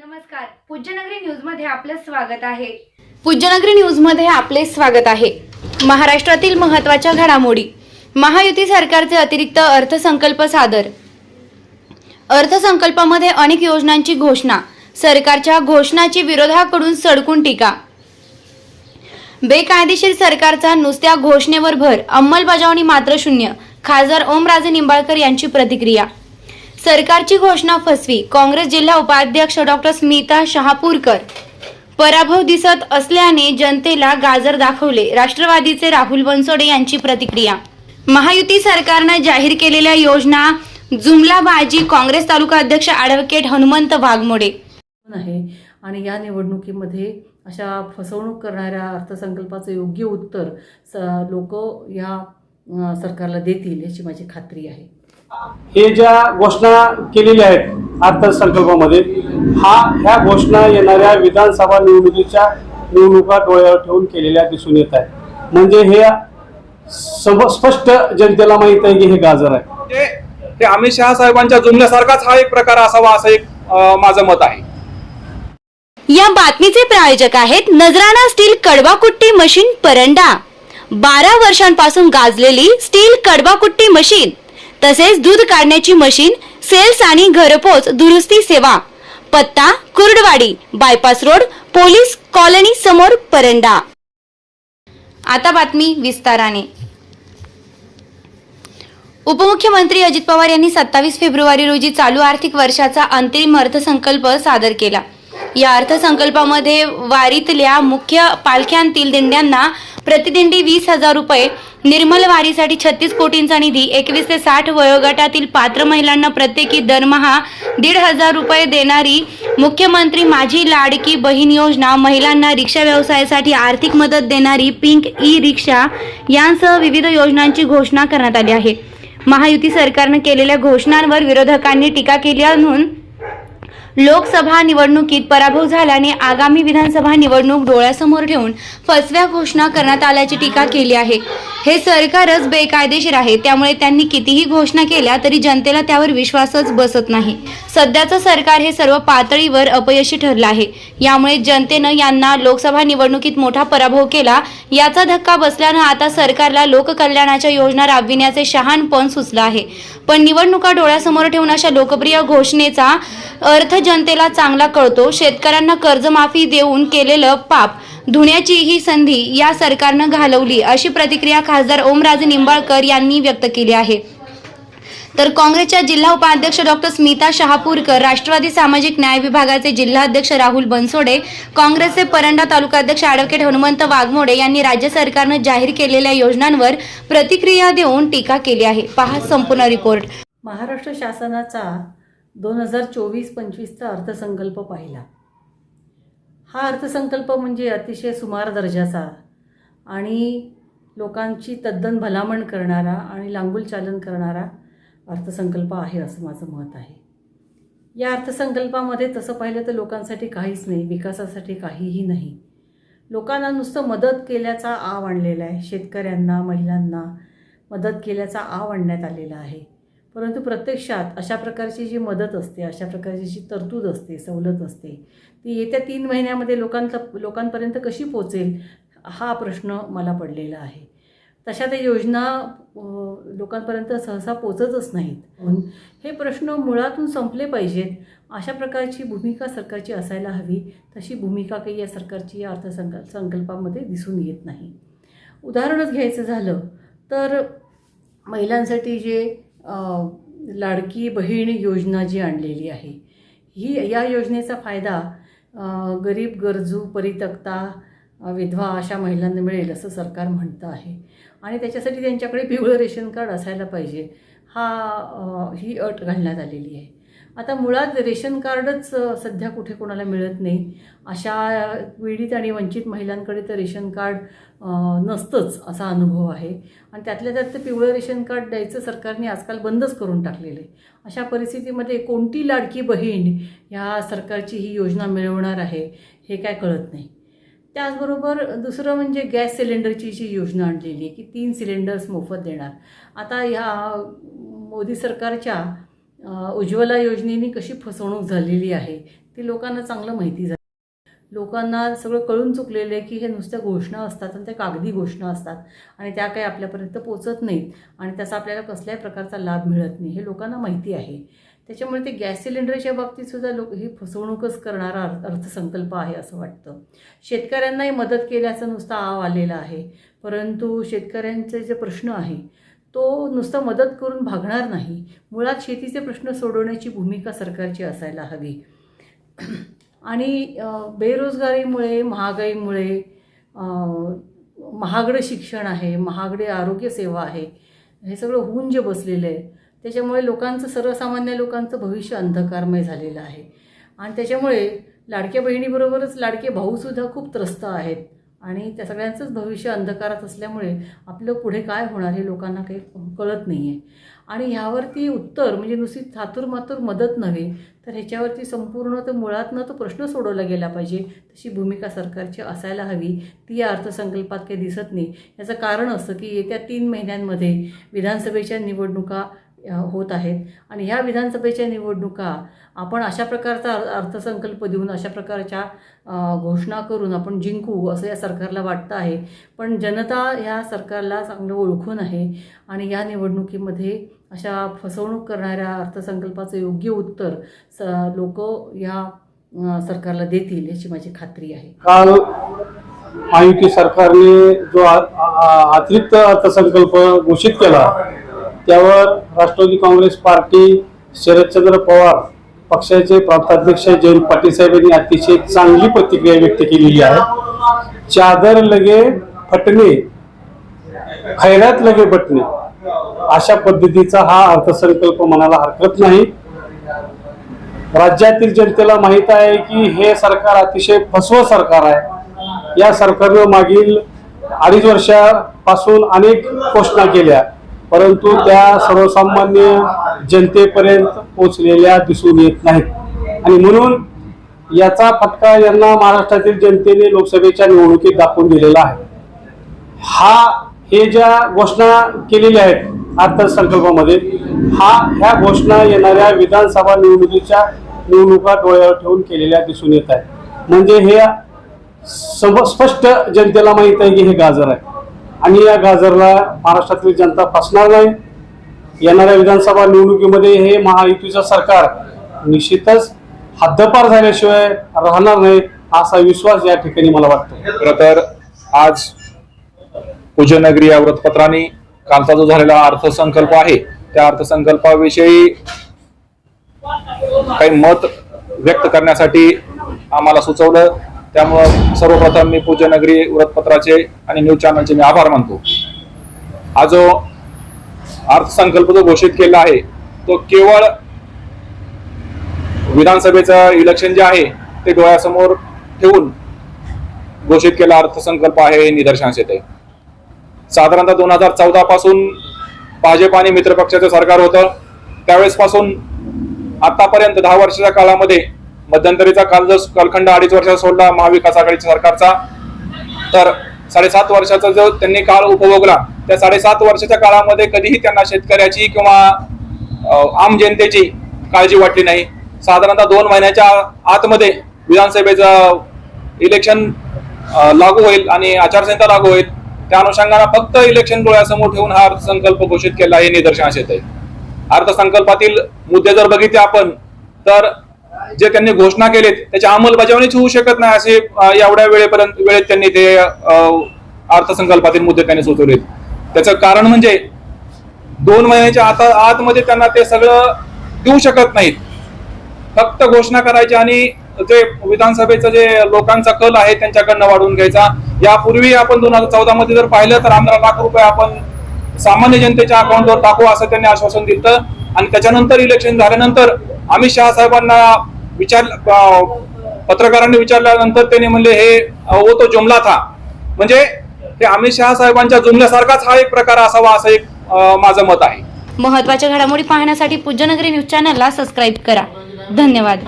नमस्कार. पूज्यनगरी न्यूजमध्ये आपलं स्वागत आहे. पूज्यनगरी न्यूजमध्ये आपले स्वागत आहे. महाराष्ट्रातील महत्त्वाच्या घडामोडी. महायुती सरकारचे अतिरिक्त अर्थसंकल्प सादर. अर्थसंकल्पामध्ये अनेक योजनांची घोषणा. सरकारच्या घोषणाची विरोधाकडून सडकून टीका. बेकायदेशीर सरकारचा नुसत्या घोषणेवर भर अंमलबजावणी मात्र शून्य खासदार ओमराजे निंबाळकर यांची प्रतिक्रिया. सरकारची घोषणा फसवी. काँग्रेस जिल्हा उपाध्यक्ष डॉक्टर स्मिता शहापूरकर. पराभव दिसत असल्याने जनतेला गाजर दाखवले. राष्ट्रवादीचे राहुल बनसोडे यांची प्रतिक्रिया. महायुती सरकारनं जाहीर केलेल्या योजना जुमलाबाजी काँग्रेस तालुका अध्यक्ष ॲडव्होकेट हनुमंत वाघमोडे. आहे. आणि या निवडणुकीमध्ये अशा फसवणूक करणाऱ्या अर्थसंकल्पाचं योग्य उत्तर स लोक या सरकारला देतील याची माझी खात्री आहे. हे ज्या घोषणा केलेल्या आहेत अर्थसंकल्पामध्ये हा ह्या घोषणा येणाऱ्या विधानसभा निवडणुकीच्या निवडणुका डोळ्यावर ठेवून केलेल्या दिसून येत आहेत. म्हणजे हे सम- स्पष्ट जनतेला माहीत आहे की हे गाजर आहे. ते अमित शहा साहेबांच्या जुमल्यासारखाच हा एक प्रकार असावा असं एक माझं मत आहे. या बातमीचे प्रायोजक आहेत नजराणा स्टील कडवाकुट्टी मशीन परंडा. बारा वर्षांपासून गाजलेली स्टील कडवाकुट्टी मशीन तसेच दूध काढण्याची मशीन सेल्स आणि घरपोच दुरुस्ती सेवा. पत्ता Kurduwadi bypass road police colony समोर परंडा. आता बातमी विस्ताराने. उपमुख्यमंत्री अजित पवार यांनी सत्तावीस फेब्रुवारी रोजी चालू आर्थिक वर्षाचा अंतिम अर्थसंकल्प सादर केला. या अर्थसंकल्पामध्ये वारीतल्या मुख्य पालख्यांतील दिंड्यांना प्रतिदिंडी वीस हजार रुपये. निर्मल वारीसाठी छत्तीस कोटींचा निधी एकवीस ते साठ वयोगटातील पात्र महिलांना प्रत्येकी दरमहा दीड हजार रुपये देणारी मुख्यमंत्री माझी लाडकी बहीण योजना महिलांना रिक्षा व्यवसायासाठी आर्थिक मदत देणारी पिंक ई रिक्षा यांसह विविध योजनांची घोषणा करण्यात आली आहे. महायुती सरकारनं केलेल्या घोषणांवर विरोधकांनी टीका केली असून लोकसभा निवडणुकीत पराभव झाल्याने आगामी विधानसभा निवडणूक डोळ्यासमोर ठेवून फसव्या घोषणा करण्यात आल्याची टीका केली आहे. हे सरकारच बेकायदेशीर आहे. त्यामुळे त्यांनी कितीही घोषणा केल्या तरी जनतेला त्यावर विश्वासच बसत नाही. सध्याचं सरकार हे सर्व पातळीवर अपयशी ठरलं आहे. यामुळे जनतेनं यांना लोकसभा निवडणुकीत मोठा पराभव केला. याचा धक्का बसल्यानं आता सरकारला लोककल्याणाच्या योजना राबविण्याचे शहाणपण सुचलं आहे. पण निवडणुका डोळ्यासमोर ठेवून अशा लोकप्रिय घोषणेचा अर्थ जनतेला चांगला कळतो. शेतकऱ्यांना कर्जमाफी देऊन केलेलं पाप धुण्याची ही संधी या सरकारनं घालवली अशी प्रतिक्रिया खासदार ओमराजे निंबाळकर यांनी व्यक्त केली आहे. तर काँग्रेसच्या जिल्हा उपाध्यक्ष डॉक्टर स्मिता शहापूरकर राष्ट्रवादी सामाजिक न्याय विभागाचे जिल्हाध्यक्ष राहुल बनसोडे काँग्रेसचे परंडा तालुकाध्यक्ष ॲडव्होकेट हनुमंत वाघमोडे यांनी राज्य सरकारनं जाहीर केलेल्या योजनांवर प्रतिक्रिया देऊन टीका केली आहे. पहा संपूर्ण रिपोर्ट. महाराष्ट्र शासनाचा दोन हजार चोवीस पंचवीसचा अर्थसंकल्प पाहिला. हा अर्थसंकल्प म्हणजे अतिशय सुमार दर्जाचा आणि लोकांची तद्दन भलामण करणारा आणि लांगुल चालन करणारा अर्थसंकल्प आहे असं माझं मत आहे. या अर्थसंकल्पामध्ये तसं पाहिलं तर लोकांसाठी काहीच नाही विकासासाठी काहीही नाही. लोकांना नुसतं मदत केल्याचा आव आणलेला आहे. शेतकऱ्यांना महिलांना मदत केल्याचा आव आणण्यात आलेला आहे. परंतु प्रत्यक्षात अशा प्रकारची जी मदत असते अशा प्रकारची जी तरतूद असते सवलत असते ती येत्या तीन महिन्यामध्ये लोकांचा लोकांपर्यंत कशी पोचेल हा प्रश्न मला पडलेला आहे. तशा त्या योजना लोकांपर्यंत सहसा पोचतच नाहीत. म्हणून हे प्रश्न मुळातून संपले पाहिजेत. अशा प्रकारची भूमिका सरकारची असायला हवी तशी भूमिका काही या सरकारची या अर्थसंकल्प संकल्पामध्ये दिसून येत नाही. उदाहरणच घ्यायचं झालं तर महिलांसाठी जे लाडकी बहीण योजना जी आणलेली आहे ही या योजनेचा फायदा गरीब गरजू परितक्ता विधवा अशा महिलांना मिळेल असं सरकार म्हणतं आहे. आणि त्याच्यासाठी त्यांच्याकडे पिवळं रेशन कार्ड असायला पाहिजे. हा ही अट घालण्यात आलेली आहे. आता मुळात रेशन कार्डच सध्या कुठे कोणाला मिळत नाही. अशा पीडित आणि वंचित महिलांकडे तर रेशन कार्ड नसतंच असा अनुभव आहे. आणि त्यातल्या त्यात पिवळं रेशन कार्ड द्यायचं सरकारने आजकाल बंदच करून टाकलेलं आहे. अशा परिस्थितीमध्ये कोणती लाडकी बहीण ह्या सरकारची ही योजना मिळवणार आहे हे काय कळत नाही. त्याचबरोबर दुसरं म्हणजे गॅस सिलेंडरची जी योजना आणलेली आहे की तीन सिलेंडर्स मोफत देणार. आता ह्या मोदी सरकारच्या उज्ज्वला योजनेने कशी फसवणूक झालेली आहे ती लोकांना चांगलं माहिती झाली. लोकांना सगळं कळून चुकलेलं आहे की हे नुसत्या घोषणा असतात आणि त्या कागदी घोषणा असतात आणि त्या काही आपल्यापर्यंत पोचत नाहीत आणि त्याचा आपल्याला कसल्याही प्रकारचा लाभ मिळत नाही हे लोकांना माहिती आहे. त्याच्यामुळे ते गॅस सिलेंडरच्या बाबतीत सुद्धा लोक ही फसवणूकच करणारा अर्थ अर्थसंकल्प आहे असं वाटतं. शेतकऱ्यांनाही मदत केल्याचा नुसता आव आलेला आहे. परंतु शेतकऱ्यांचे जे प्रश्न आहे तो नुसतं मदत करून भागणार नाही. मुळात शेतीचे प्रश्न सोडवण्याची भूमिका सरकारची असायला हवी. आणि बेरोजगारीमुळे महागाईमुळे महागडं शिक्षण आहे महागडे आरोग्यसेवा आहे हे सगळं होऊन जे बसलेलं आहे त्याच्यामुळे लोकांचं सर्वसामान्य लोकांचं भविष्य अंधकारमय झालेलं आहे. आणि त्याच्यामुळे लाडक्या बहिणीबरोबरच लाडके भाऊसुद्धा खूप त्रस्त आहेत. आणि त्या सगळ्यांचंच भविष्य अंधकारात असल्यामुळे आपलं पुढे काय होणार हे लोकांना काही कळत नाही आहे आणि ह्यावरती उत्तर म्हणजे नुसती थातूरमातूर मदत नव्हे तर ह्याच्यावरती संपूर्ण तर मुळातनं तो प्रश्न सोडवला गेला पाहिजे. तशी भूमिका सरकारची असायला हवी. ती या अर्थसंकल्पात काही दिसत नाही. याचं कारण असं की येत्या तीन महिन्यांमध्ये विधानसभेच्या निवडणुका होत आहेत. आणि ह्या विधानसभेच्या निवडणुका आपण अशा प्रकारचा अर्थसंकल्प देऊन अशा प्रकारच्या घोषणा करून आपण जिंकू असं या सरकारला वाटतं आहे. पण जनता ह्या सरकारला चांगलं ओळखून आहे आणि या निवडणुकीमध्ये अशा फसवणूक करणाऱ्या अर्थसंकल्पाचं योग्य उत्तर स लोक या सरकारला देतील याची माझी खात्री आहे. काल महायुती सरकारने जो अतिरिक्त अर्थसंकल्प घोषित केला त्यावर राष्ट्रवादी काँग्रेस पार्टी शरदचंद्र पवार पक्षाचे प्रांताध्यक्ष जयंत पाटील साहेब यांनी अतिशय चांगली प्रतिक्रिया व्यक्त केलेली आहे. चादर लगे फटणे खैरात लगे बटणे अशा पद्धतीचा हा अर्थसंकल्प म्हणायला हरकत नाही. राज्यातील जनतेला माहीत आहे की हे सरकार अतिशय फसव सरकार आहे. या सरकारनं मागील अडीच वर्षापासून अनेक घोषणा केल्या. परंतु त्या सर्वसामान्य जनतेपर्यंत पोचलेल्या दिसून येत नाहीत. आणि म्हणून याचा फटका यांना महाराष्ट्रातील जनतेने लोकसभेच्या निवडणुकीत दाखवून दिलेला आहे. हा हे ज्या घोषणा केलेल्या आहेत अर्थसंकल्पामध्ये हा ह्या घोषणा येणाऱ्या विधानसभा निवडणुकीच्या निवडणुका डोळ्यावर ठेवून केलेल्या दिसून येत आहे म्हणजे हे स्पष्ट जनतेला माहीत आहे की हे गाजर आहे. आणि या गाजरला महाराष्ट्रातील जनता फसणार नाही. येणाऱ्या विधानसभा निवडणुकीमध्ये हे महायुतीचं सरकार निश्चितच हद्दपार झाल्याशिवाय राहणार नाही असा विश्वास या ठिकाणी मला वाटतो. खरं तर आज पूजनगरी या वृत्तपत्राने कालचा जो झालेला अर्थसंकल्प आहे त्या अर्थसंकल्पाविषयी काही मत व्यक्त करण्यासाठी आम्हाला सुचवलं. त्यामुळं सर्वप्रथम मी पूजनगरी वृत्तपत्राचे आणि न्यूज चॅनलचे मी आभार मानतो. हा जो अर्थसंकल्प जो घोषित केला आहे तो केवळ विधानसभेचं इलेक्शन जे आहे ते डोळ्यासमोर ठेवून घोषित केला अर्थसंकल्प आहे हे निदर्शनास येते साधारणतः दोन हजार चौदा पासून भाजप आणि मित्रपक्षाचं सरकार होतं. त्यावेळेस पासून आतापर्यंत दहा वर्षाच्या काळामध्ये मध्यंतरीचा काल जर कालखंड अडीच वर्षाचा सोडला महाविकास आघाडीच्या सरकारचा तर साडेसात वर्षाचा जो त्यांनी काळ उपभोगला त्या साडेसात वर्षाच्या काळामध्ये कधीही त्यांना शेतकऱ्याची किंवा आम जनतेची काळजी वाटली नाही. साधारणतः दोन महिन्याच्या आतमध्ये विधानसभेचं इलेक्शन लागू होईल आणि आचारसंहिता लागू होईल. त्या अनुषंगाने फक्त इलेक्शन डोळ्यासमोर ठेवून हा अर्थसंकल्प घोषित केला हे निदर्शनास येत आहे अर्थसंकल्पातील मुद्दे जर बघितले आपण तर जे त्यांनी घोषणा केलेत त्याची अंमलबजावणीच होऊ शकत नाही असे एवढ्या वेळेपर्यंत वेळेत त्यांनी ते अर्थसंकल्पातील मुद्दे त्यांनी सुचवलेत. त्याचं कारण म्हणजे दोन महिन्याच्या आत आतमध्ये त्यांना ते सगळं देऊ शकत नाहीत. फक्त घोषणा करायची आणि जे विधानसभेचं जे लोकांचा कल आहे त्यांच्याकडनं वाढवून घ्यायचा. यापूर्वी आपण दोन हजार चौदा मध्ये जर पाहिलं तर आम्हाला लाख रुपये आपण सामान्य जनतेच्या अकाउंटवर टाकू असं त्यांनी आश्वासन दिलं. आणि त्याच्यानंतर इलेक्शन झाल्यानंतर अमित शहा साहेबांना विचार पत्रकारांनी विचारल्यानंतर त्यांनी म्हणले हे ओ हो, तो जुमला था. म्हणजे ते अमित शहा साहेबांच्या जुमल्यासारखाच हा एक प्रकार असावा असं एक माझं मत आहे. महत्त्वाच्या घडामोडी पाहण्यासाठी पूज्यनगरी न्यूज चॅनलला सबस्क्राईब करा. धन्यवाद.